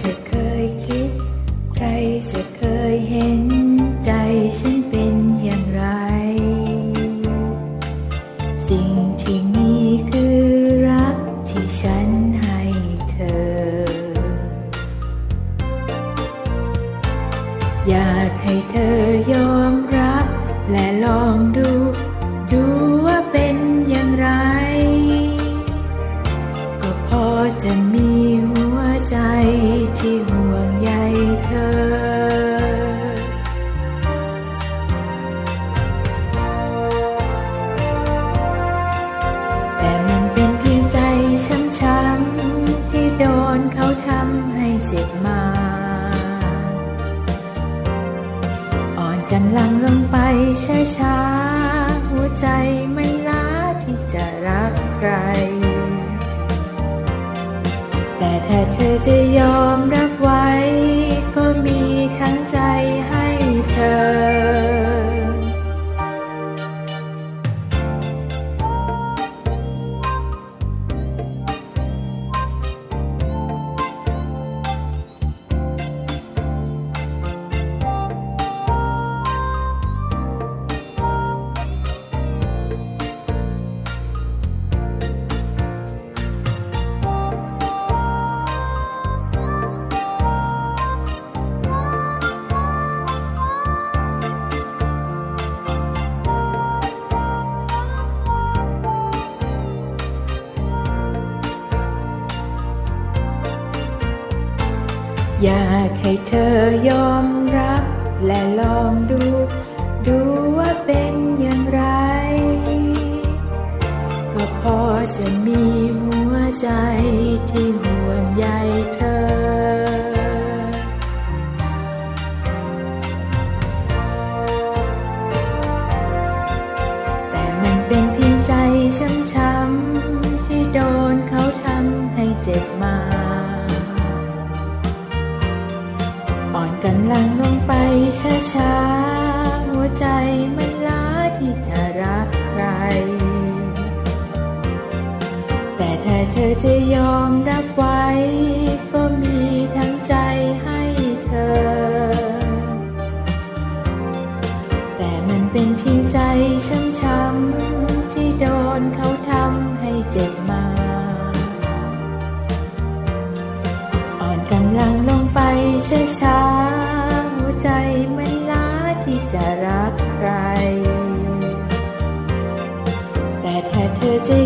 จะเคยคิด ใครจะเคยเห็นใจฉันเป็นอย่างไร สิ่งที่มีคือรักที่ฉันให้เธอ อยากให้เธอยอมรับ และลองดู ดูว่าเป็นอย่างไร ก็พอจะมีหัว ใจที่ห่วงใยเธอแต่มันเป็นเพียงใจช้ำๆที่โดนเขาทำให้เจ็บมา อ่อนกำลังลงไปช้าๆหัวใจมันลา จะยอมรับ อยากให้เธอยอมรับ และลองดู ดูว่าเป็นอย่างไร ก็พอจะมีหัวใจที่ห่วงใยเธอแต่มันเป็นเพียงใจช้ำ อ่อนกำลังลงไปช้าๆ หัวใจมันล้าที่จะรักใคร แต่ถ้าเธอจะยอมรับไว้ ก็มีทั้งใจให้เธอ แต่มันเป็นเพียงใจช้ำๆที่โดนเขาทำให้เจ็บมา อ่อนกำลังลง ช้าช้าหัวใจมันล้าที่จะรักใคร แต่ถ้าเธอจะ